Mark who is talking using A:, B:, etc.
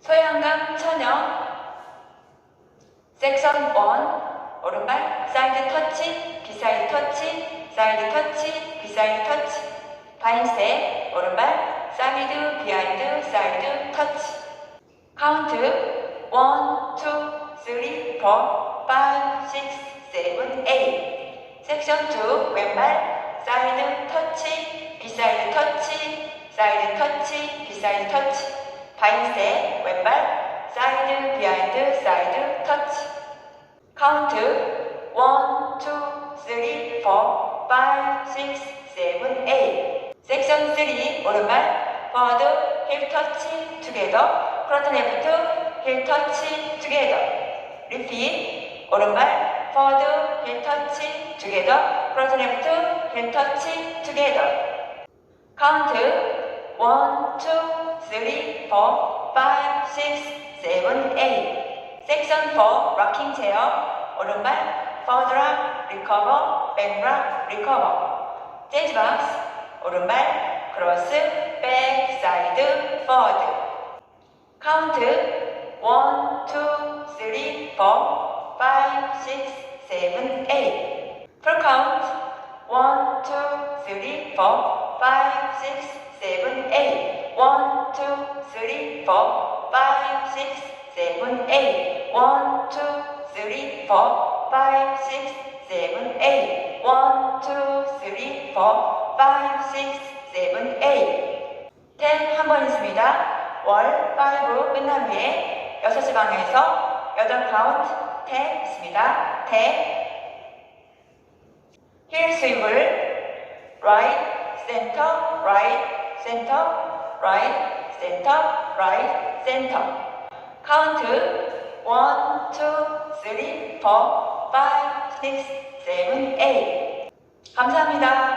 A: 소양강 천여 섹션 1 오른발 사이드 터치 비사이드 터치 사이드 터치 비사이드 터치. 바인세 오른발 사이드 비하인드 사이드 터치. 카운트 1 2 3 4 5 6 7 8 섹션 2 왼발 사이드 터치 비사이드 터치 사이드 터치 비사이드 터치. 바인셋, 왼발, 사이드, 비하인드, 사이드, 터치. 카운트 1, 2, 3, 4, 5, 6, 7, 8. 섹션 3, 오른발, 버드, 힙 터치, 투게더, 프론트 레프트, 힐 터치, 투게더. 리핏, 오른발, 버드, 힐 터치, 투게더, 프론트 레프트, 힐 터치, 투게더. 카운트 1, 2, 3, 4, 5, 6, 7, 8 섹션 4 락킹 체어 오른발 퍼드락 리커버 백락 리커버 재즈 박스 오른발 크로스 백 사이드 퍼드 카운트 1, 2, 3, 4, 5, 6, 7, 8 풀 카운트 1, 2, 3, 4 four, five, six, seven, eight. One, two, three, four, five, six, seven, eight. One, two, three, four, five, six, seven, eight. ten 한번 있습니다. 월, five 끝난 후에 여섯 시 방향에서 여덟 카운트 ten 있습니다. ten. 힐 스윙을 right, center, right, center, right, center, right, center. 카운트 1, 2, 3, 4, 5, 6, 7, 8. 감사합니다.